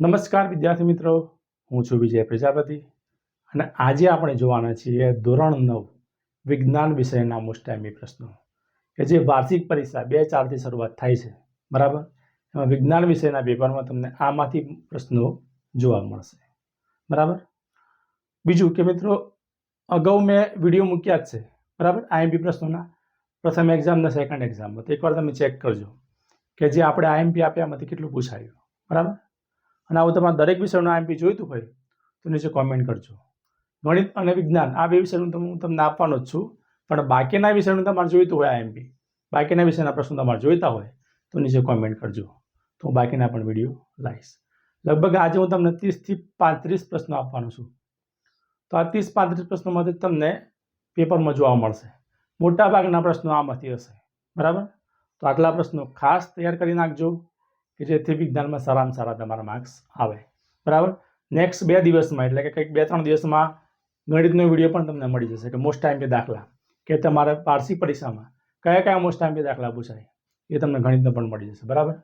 નમસ્કાર વિદ્યાર્થી મિત્રો, હું છું વિજય પ્રજાપતિ અને આજે આપણે જોવાના છીએ ધોરણ નવ, વિજ્ઞાન વિષયના મોસ્ટ ટાઈમી પ્રશ્નો, કે જે વાર્ષિક પરીક્ષા બે ચારથી શરૂઆત થાય છે, બરાબર? એમાં વિજ્ઞાન વિષયના પેપરમાં તમને આમાંથી પ્રશ્નો જોવા મળશે, બરાબર? બીજું કે મિત્રો, અગાઉ મેં વીડિયો મૂક્યા જ છે, બરાબર? આઈએમપી પ્રશ્નોના, પ્રથમ એક્ઝામ ને સેકન્ડ એક્ઝામ તો એકવાર તમે ચેક કરજો, કે જે આપણે આઈએમપી આપ્યામાંથી કેટલું પૂછાયું, બરાબર? અને આવું તમારે દરેક વિષયનું આઈએમપી જોઈતું હોય, તો નીચે કોમેન્ટ કરજો. ગણિત અને વિજ્ઞાન, આ બે વિષયનું હું તમને આપવાનો જ છું, પણ બાકીના વિષયનું તમારે જોઈતું હોય આઈએમપી બાકીના વિષયના પ્રશ્નો તમારે જોઈતા હોય, તો નીચે કોમેન્ટ કરજો. તો હું બાકીના પણ વીડિયો લાવીશ. લગભગ આજે હું તમને ત્રીસથી પાંત્રીસ પ્રશ્નો આપવાનો છું. તો આ ત્રીસ પાંત્રીસ પ્રશ્નોમાંથી તમને પેપરમાં જોવા મળશે. મોટાભાગના પ્રશ્નો આમાંથી હશે. બરાબર? તો આટલા પ્રશ્નો ખાસ તૈયાર કરી નાખજો. કે જેથી વિજ્ઞાનમાં સારામાં સારા તમારા માર્ક્સ આવે. બરાબર? નેક્સ્ટ બે દિવસમાં, એટલે કે કંઈક બે ત્રણ દિવસમાં ગણિતનો વીડિયો પણ તમને મળી જશે કે મોસ્ટ ટાઈમ પે દાખલા કે તમારે પારસી પરીક્ષામાં કયા કયા મોસ્ટ ટાઈમ પે દાખલા પૂછાય એ તમને ગણિતનો પણ મળી જશે. બરાબર?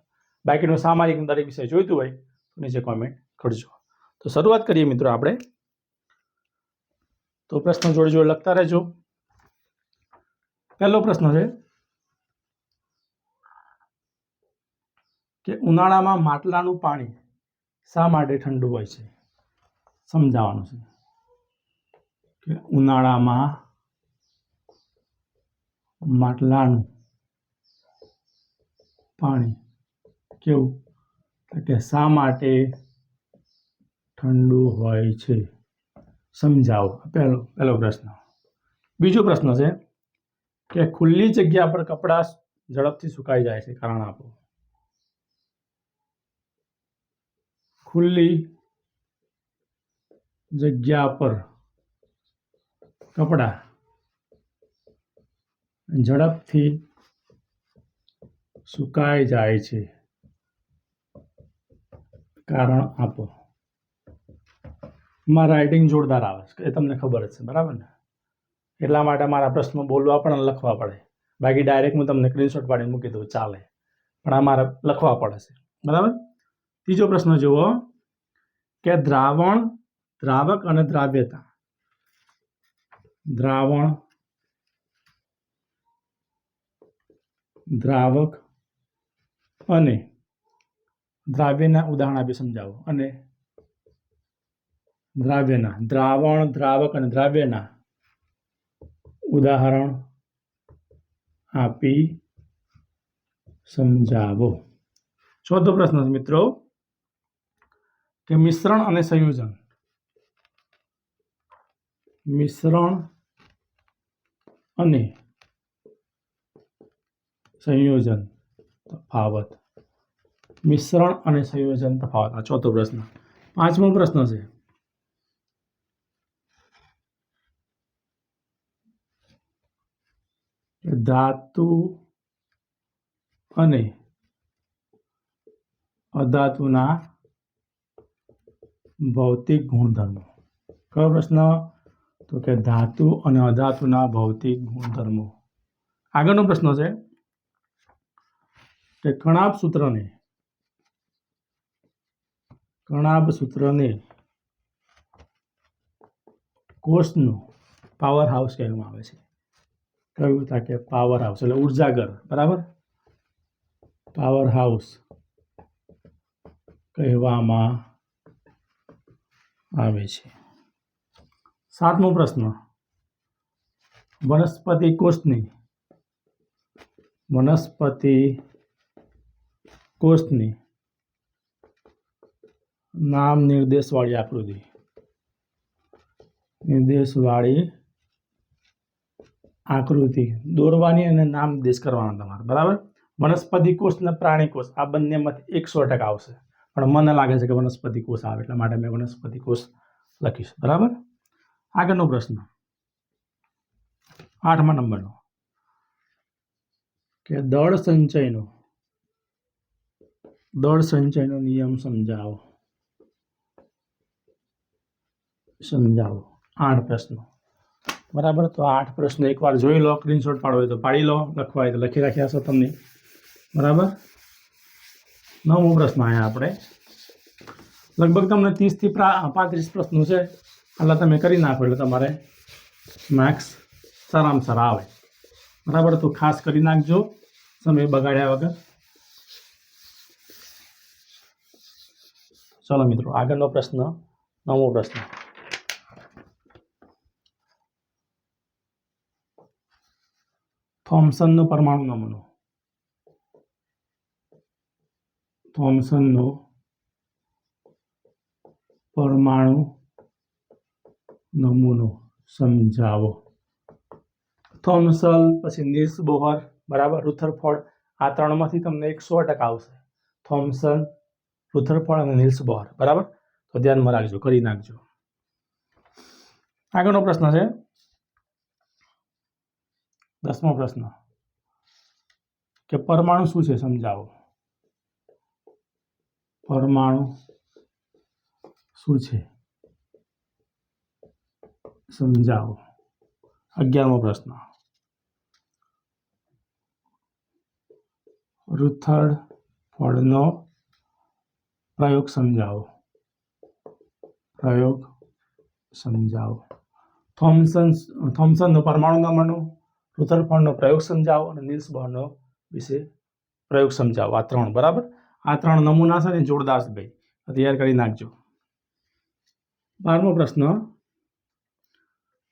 બાકીનું સામાજિક દરેક વિષય જોઈતું હોય તો નીચે કોમેન્ટ કરજો. તો શરૂઆત કરીએ મિત્રો આપણે. તો પ્રશ્ન જોડે જોડે લખતા રહેજો. પહેલો પ્રશ્ન છે કે ઉનાળામાં માટલાનું પાણી શા માટે ઠંડુ હોય છે? સમજાવવાનું છે. કે ઉનાળામાં માટલાનું પાણી કેવું? કે શા માટે ઠંડુ હોય છે? સમજાવો. પહેલો પહેલો પ્રશ્ન. બીજો પ્રશ્ન છે કે ખુલ્લી જગ્યા પર કપડાં ઝડપથી સુકાઈ જાય છે, કારણ આપો. ખુલ્લી જગ્યા પર કપડાં ઝડપથી સુકાઈ જાય છે. કારણ આપો. મારા રાઇટિંગ જોરદાર આવે છે. એ તમને ખબર જ છે, બરાબર ને? એટલા માટે મારા પ્રશ્નો બોલવા પણ લખવા પડે. બાકી ડાયરેક્ટ હું તમને સ્ક્રીનશોટ પાડીને મૂકી દઉં, ચાલે. પણ આ મારે લખવા પડે છે. બરાબર? ત્રીજો પ્રશ્ન જુઓ કે દ્રાવણ, દ્રાવક અને દ્રાવ્યતા. દ્રાવણ, દ્રાવક અને દ્રાવ્યના ઉદાહરણ આપી સમજાવો. અને દ્રાવ્યના, દ્રાવણ, દ્રાવક અને દ્રાવ્યના ઉદાહરણ આપી સમજાવો. ચોથો પ્રશ્ન મિત્રો કે મિશ્રણ અને સંયોજન. મિશ્રણ અને સંયોજન તફાવત. મિશ્રણ અને સંયોજન તફાવત. આ ચોથો પ્રશ્ન. પાંચમો પ્રશ્ન છે. ધાતુ અને અધાતુના ભૌતિક ગુણધર્મો. કયો પ્રશ્ન? તો કે ધાતુ અને અધાતુના ભૌતિક ગુણધર્મો. આગળનો પ્રશ્ન છે કે કણાબ સૂત્રને કણાબ સૂત્રને કોષનું પાવર હાઉસ કહેવામાં આવે છે. કયું હતા કે પાવર હાઉસ એટલે ઉર્જાગર બરાબર? પાવર હાઉસ કહેવામાં આવે છે. સાતમો પ્રશ્ન. વનસ્પતિ કોષની વનસ્પતિ કોષની નામ નિર્દેશવાળી આકૃતિ. નિર્દેશવાળી આકૃતિ. દોરવાની અને નામ દેશ કરવાના તમારે. બરાબર? વનસ્પતિ કોષ અને પ્રાણી કોષ આ બંનેમાંથી એકસો ટકા આવશે. પણ મને લાગે છે કે વનસ્પતિ કોષ આવે એટલા માટે મેં વનસ્પતિ કોષ લખીશ. બરાબર? આગળનો પ્રશ્ન. આઠમા નંબરનો. કે દળ સંચયનો. દળ સંચયનો નિયમ સમજાવો. સમજાવો. આઠ પ્રશ્નો. બરાબર? તો આઠ પ્રશ્નો એકવાર જોઈ લો સ્ક્રીનશોટ પાડો હોય તો પાડી લો, લખવા હોય તો લખી રાખ્યા છો તમને. બરાબર? નવમો પ્રશ્ન અહીંયા આપણે. લગભગ તમને ત્રીસથી પાંત્રીસ પ્રશ્નો છે. એટલે તમે કરી નાખો એટલે તમારે માર્ક્સ સારામાં સારા આવે. બરાબર? તો ખાસ કરી નાખજો. સમય બગાડ્યા વગર. ચલો મિત્રો, આગળનો પ્રશ્ન નવમો પ્રશ્ન. થોમ્સનનો પરમાણુ નમૂનો. થોમ્સનનો પરમાણુ નમૂનો સમજાવો. થોમ્સન પછી નિલ્સ બોહર, બરાબર? રુથરફોર્ડ. આ ત્રણમાંથી તમને એક સો ટકા આવશે. થોમ્સન, રુથરફોર્ડ અને નિલ્સ બોહર, બરાબર? તો ધ્યાનમાં રાખજો, કરી નાખજો. આગળનો પ્રશ્ન છે. દસમો પ્રશ્ન. કે પરમાણુ શું છે, સમજાવો. પરમાણુ શું છે? સમજાવો. અગિયારમો પ્રશ્ન. રૂથળ ફળનો પ્રયોગ સમજાવો. પ્રયોગ સમજાવો. થોમ્સન, થોમ્સનનો પરમાણુ નમણનું રૂથળ ફળનો પ્રયોગ સમજાવો અને નિલ્સ બહનો વિશે પ્રયોગ સમજાવો. આ ત્રણ, બરાબર? આ ત્રણ નમૂના છે ને જોરદાર તૈયાર કરી નાખજો. બારમો પ્રશ્ન,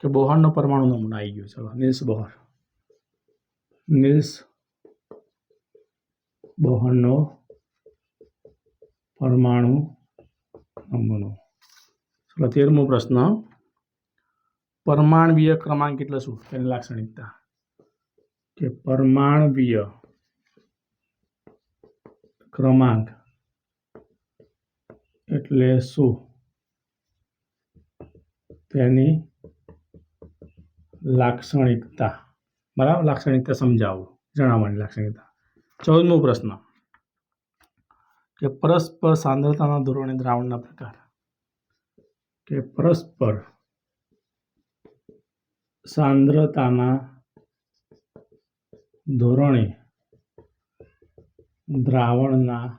કે બોહરનો પરમાણુ નમૂનો આવી ગયો ચલો, નિલ્સ બોહર. નિલ્સ બોહરનો પરમાણુ નમૂનો. ચલો, તેરમો પ્રશ્ન, પરમાણવીય ક્રમાંક એટલે શું? તેની લાક્ષણિકતા. કે પરમાણવીય ક્રમાંક એટલે શું? તેની લાક્ષણિકતા. બરાબર? લાક્ષણિકતા સમજાવવું જણાવવાની લાક્ષણિકતા. ચૌદમો પ્રશ્ન. કે પરસ્પર સાંદ્રતાના ધોરણે દ્રાવણના પ્રકાર. કે પરસ્પર સાંદ્રતાના ધોરણે દ્રાવણના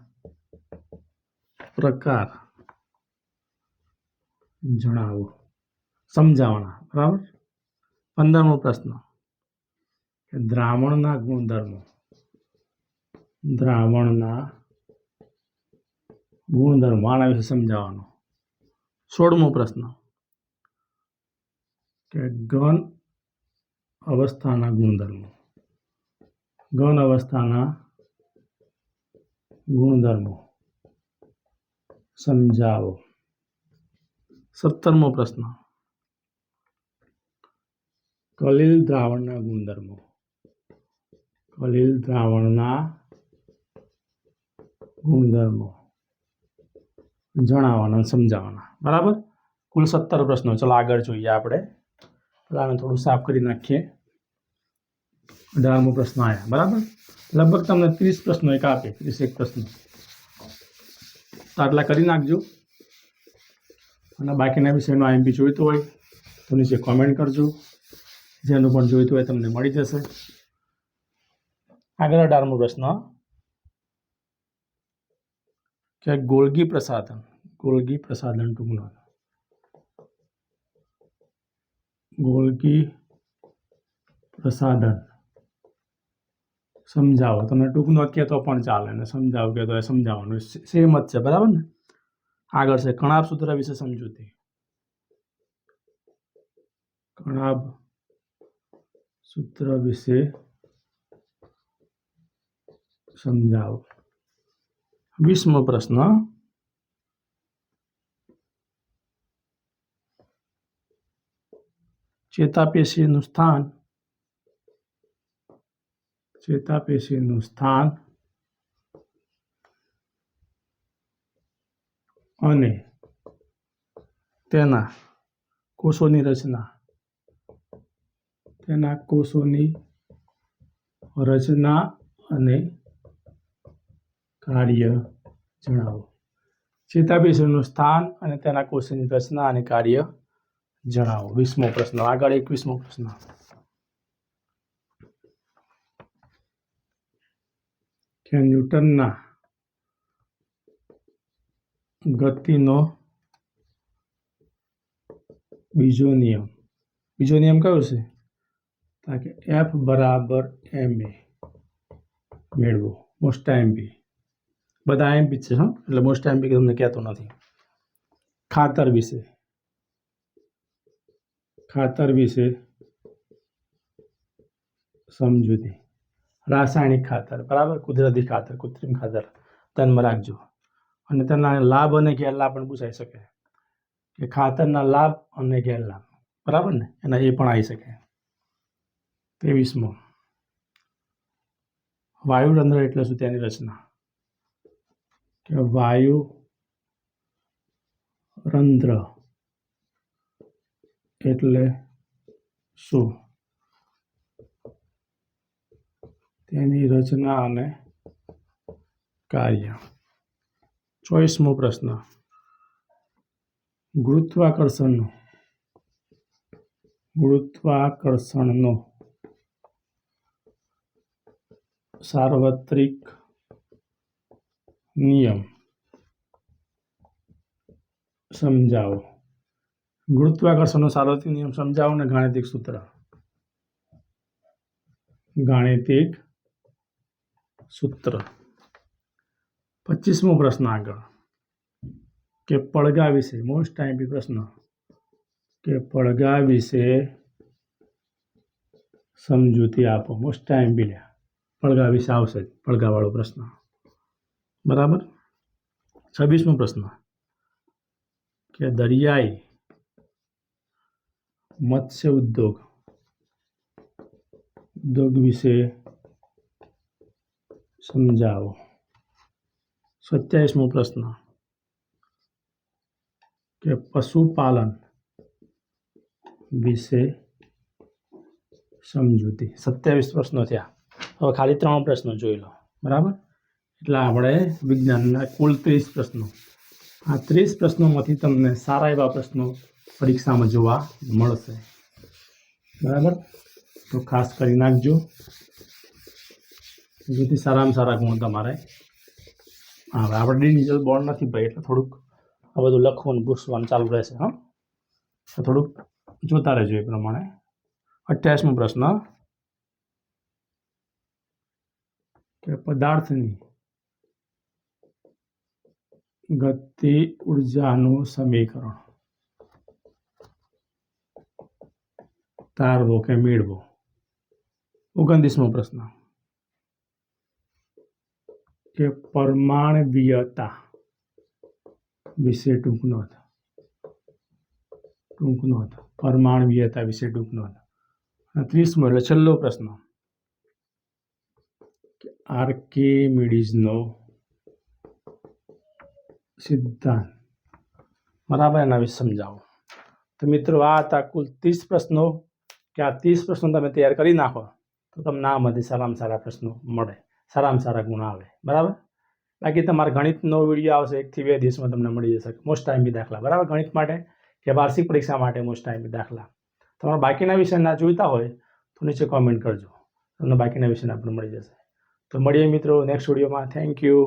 પ્રકાર જણાવો. સમજાવવાના, બરાબર? પંદરમો પ્રશ્ન. દ્રાવણના ગુણધર્મો. દ્રાવણના ગુણધર્મો, આના વિશે સમજાવવાનો. સોળમો પ્રશ્ન. કે ગન અવસ્થાના ગુણધર્મો. ગન અવસ્થાના ગુણધર્મો. સમજાવો. સત્તરમો પ્રશ્ન. કલિલ દ્રાવણના ગુણધર્મો. કલિલ દ્રાવણના ગુણધર્મો. જણાવવાના સમજાવવાના. બરાબર? કુલ સત્તર પ્રશ્નો. ચલો આગળ જોઈએ આપણે. પેલા આને થોડું સાફ કરી નાખીએ. અઢારમો પ્રશ્ન આવ્યા બરાબર? લગભગ તમને ત્રીસ પ્રશ્નો એક આપે ત્રીસ એક પ્રશ્ન. તો આટલા કરી નાખજો. અને બાકીના વિષયનો આઈએમપી જોઈતો હોય તો નીચે કોમેન્ટ કરજો. જેનું પણ જોઈતું હોય તમને મળી જશે. આગળ અઢારમો પ્રશ્ન. કે ગોળગી પ્રસાધન. ગોળગી પ્રસાધન ટૂંકનો. ગોળગી પ્રસાધન. સમજાવો. તમને ટૂંકનો કહે તો પણ ચાલે ને સમજાવો કે તો એ સમજાવવાનું. સેમ જ છે, બરાબર ને? આગળ છે, કણાબ સૂત્ર વિશે સમજૂતી. કણાબ સૂત્ર વિશે સમજાવો. વીસમો પ્રશ્ન. ચેતાપેશીનું સ્થાન ચેતાપેશીનું સ્થાન અને તેના કોષોની રચના. તેના કોષોની રચના અને કાર્ય જણાવો. ચેતાપેશીનું સ્થાન અને તેના કોષોની રચના અને કાર્ય જણાવો. વીસમો પ્રશ્ન. આગળ એકવીસમો પ્રશ્ન. કે ન્યૂટનના ગતિનો બીજો નિયમ બીજો નિયમ કયો છે કારણ કે એફ બરાબર એમ એ મેળવો મોસ્ટ ટાઈમ બી બધા એમ બી છે હા એટલે મોસ્ટ ટાઈમ બી તમને કહેતો નથી ખાતર વિશે ખાતર વિશે સમજૂતી રાસાયણિક ખાતર, બરાબર? કુદરતી ખાતર, કૃત્રિમ ખાતર. ધ્યાનમાં રાખજો. અને તેના લાભ અને ગેરલાભ પણ પૂછાઈ શકે. કે ખાતરના લાભ અને ગેરલાભ. બરાબર ને? એના એ પણ આવી શકે. ત્રેવીસમો. વાયુરંધ્ર એટલે શું તેની રચના? કે વાયુ રંધ્ર એટલે શું? તેની રચના અને કાર્ય. ચોવીસમો પ્રશ્ન. ગુરુત્વાકર્ષણનો ગુરુત્વાકર્ષણનો સાર્વત્રિક નિયમ. સમજાવો. ગુરુત્વાકર્ષણનો સાર્વત્રિક નિયમ સમજાવો ને ગાણિતિક સૂત્ર. ગાણિતિક સૂત્ર પચીસમો પ્રશ્ન આગળ કે પડઘા વિશે મોસ્ટ ટાઈમ પ્રશ્ન કે પડઘા વિશે સમજૂતી આપો મોસ્ટ ટાઈમ બી લ્યા પડઘા વિશે આવશે જ પડઘાવાળો પ્રશ્ન બરાબર છવ્વીસમો પ્રશ્ન કે દરિયાઈ મત્સ્ય ઉદ્યોગ ઉદ્યોગ વિશે સમજાવો. સત્યાવીસમો પ્રશ્ન. કે પશુપાલન વિશે સમજૂતી. સત્યાવીસ પ્રશ્નો થયા. હવે ખાલી ત્રણ પ્રશ્નો જોઈ લો. બરાબર? એટલે આપણે વિજ્ઞાનના કુલ ત્રીસ પ્રશ્નો. આ ત્રીસ પ્રશ્નોમાંથી તમને સારા એવા પ્રશ્નો પરીક્ષામાં જોવા મળશે. બરાબર? તો ખાસ કરી નાખજો. જેથી સારામાં સારા ગુણ તમારે. હા આપણે ડિજિટલ બોર્ડ નથી ભાઈ, એટલે થોડુંક આ બધું લખવાનું, પૂછવાનું ચાલુ રહેશે, હા. તો થોડુંક જોતા રહેજો એ પ્રમાણે. અઠ્યાસમો પ્રશ્ન. કે પદાર્થની ગતિ ઉર્જાનું સમીકરણ. તારવો કે મેળવો? ઓગણત્રીસમો પ્રશ્ન. કે પરમાણવીયતા. વિશે ટૂંક નોંધ ટૂંક નોંધ પરમાણવીયતા વિશે ટૂંક નોંધ અને ત્રીસમો એટલે છેલ્લો પ્રશ્ન આર્કિમિડીઝનો સિદ્ધાંત. બરાબર, એના વિશે સમજાવો. તો મિત્રો, આ હતા કુલ ત્રીસ પ્રશ્નો. કે આ ત્રીસ પ્રશ્નો તમે તૈયાર કરી નાખો, તો તમને આમાંથી સારામાં સારા પ્રશ્નો મળે. સારામાં સારા ગુણ આવે. બરાબર? બાકી તમારે ગણિતનો વીડિયો આવશે, એકથી બે દિવસમાં તમને મળી જશે. મોસ્ટ ટાઈમ બી દાખલા. બરાબર? ગણિત માટે કે વાર્ષિક પરીક્ષા માટે મોસ્ટ ટાઈમ બી દાખલા. તમારા બાકીના વિષયના જોઈતા હોય તો નીચે કોમેન્ટ કરજો. તમને બાકીના વિષયના પણ મળી જશે. તો મળીએ મિત્રો નેક્સ્ટ વિડીયોમાં થેન્ક યુ